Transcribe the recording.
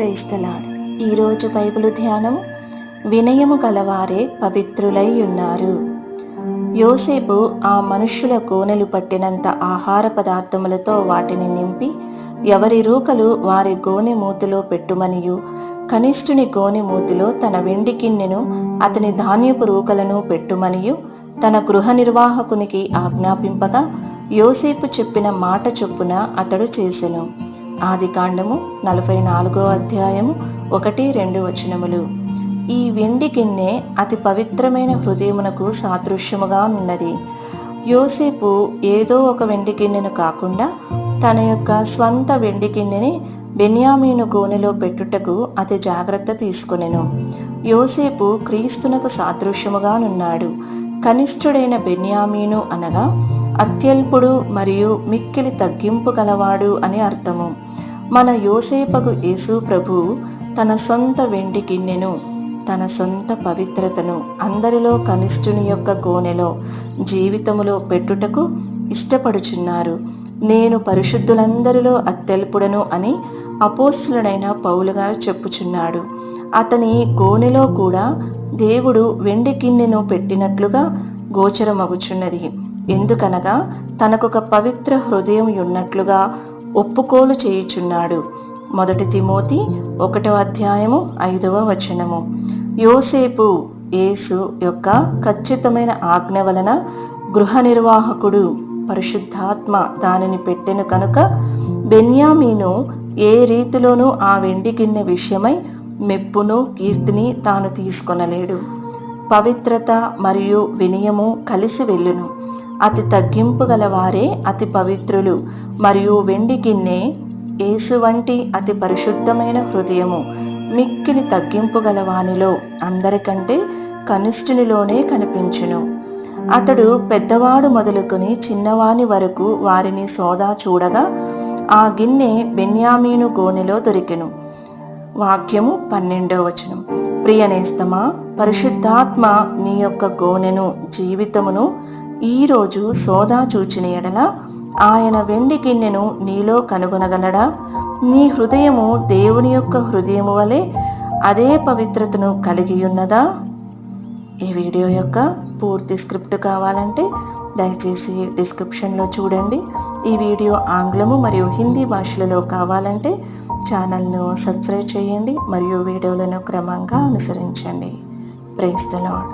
క్రైస్తలాడు. ఈరోజు బైబిల్ ధ్యానం వినయము గలవారే పవిత్రులై ఉన్నారు యోసేపు ఆ మనుష్యుల కోనెలు పట్టినంత ఆహార పదార్థములతో వాటిని నింపి ఎవరి రూకలు వారి గోనె మూతిలో పెట్టుమనియు కనిష్ఠుని గోనె మూతిలో తన వెండి కిన్నెను అతని ధాన్యపు రూకలను పెట్టుమనియు తన గృహ నిర్వాహకునికి ఆజ్ఞాపింపగా యోసేపు చెప్పిన మాట చొప్పున అతడు చేసెను. ఆది కాండము నలభై నాలుగో అధ్యాయము ఒకటి రెండు వచనములు. ఈ వెండి గిన్నె అతి పవిత్రమైన హృదయమునకు సాదృశ్యముగా ఉన్నది. యోసేపు ఏదో ఒక వెండి గిన్నెను కాకుండా తన యొక్క స్వంత వెండి గిన్నెని బెన్యామీను గోనెలో పెట్టుటకు అతి జాగ్రత్త తీసుకొనెను. యోసేపు క్రీస్తునకు సాదృశ్యముగా నున్నాడు. కనిష్ఠుడైన బెన్యామీను అనగా అత్యల్పుడు మరియు మిక్కిలి తగ్గింపు గలవాడు అని అర్థము. మన యోసేపకు యేసు ప్రభు తన సొంత వెండి గిన్నెను తన సొంత పవిత్రతను అందరిలో కనిష్ఠుని యొక్క గోనెలో జీవితములో పెట్టుటకు ఇష్టపడుచున్నారు. నేను పరిశుద్ధులందరిలో అత్తెల్పుడను అని అపోస్తులుడైన పౌలుగా చెప్పుచున్నాడు. అతని గోనెలో కూడా దేవుడు వెండి గిన్నెను పెట్టినట్లుగా గోచరమగుచున్నది. ఎందుకనగా తనకొక పవిత్ర హృదయం ఉన్నట్లుగా ఒప్పుకోలు చేయుచున్నాడు. మొదటి తిమోతి ఒకటవ అధ్యాయము ఐదవ వచనము. యోసేపు యేసు యొక్క ఖచ్చితమైన ఆజ్ఞ వలన గృహ నిర్వాహకుడు పరిశుద్ధాత్మ దానిని పెట్టెను కనుక బెన్యామీను ఏ రీతిలోనూ ఆ వెండి గిన్నె విషయమై మెప్పును కీర్తిని తాను తీసుకొనలేడు. పవిత్రత మరియు వినయము కలిసి వెళ్ళును. అతి తగ్గింపు గలవారే అతి పవిత్రులు మరియు వెండి గిన్నె యేసు వంటి అతి పరిశుద్ధమైన హృదయము మిక్కిలి తగ్గింపు గలవానిలో అందరికంటే కనిష్ఠునిలోనే కనిపించును. అతడు పెద్దవాడు మొదలుకొని చిన్నవాని వరకు వారిని సోదా చూడగా ఆ గిన్నె బెన్యామీను గోనెలో దొరికెను. వాక్యము పన్నెండవ వచనం. ప్రియనేస్తమా పరిశుద్ధాత్మ నీ యొక్క గోనెను జీవితమును ఈరోజు సోదా చూచిన ఎడల ఆయన వెండి గిన్నెను నీలో కనుగొనగలడా? నీ హృదయము దేవుని యొక్క హృదయము వలె అదే పవిత్రతను కలిగి ఉన్నదా ఈ వీడియో యొక్క పూర్తి స్క్రిప్ట్ కావాలంటే దయచేసి డిస్క్రిప్షన్లో చూడండి. ఈ వీడియో ఆంగ్లము మరియు హిందీ భాషలలో కావాలంటే ఛానల్ను సబ్స్క్రైబ్ చేయండి మరియు వీడియోలను క్రమంగా అనుసరించండి. Praise the lord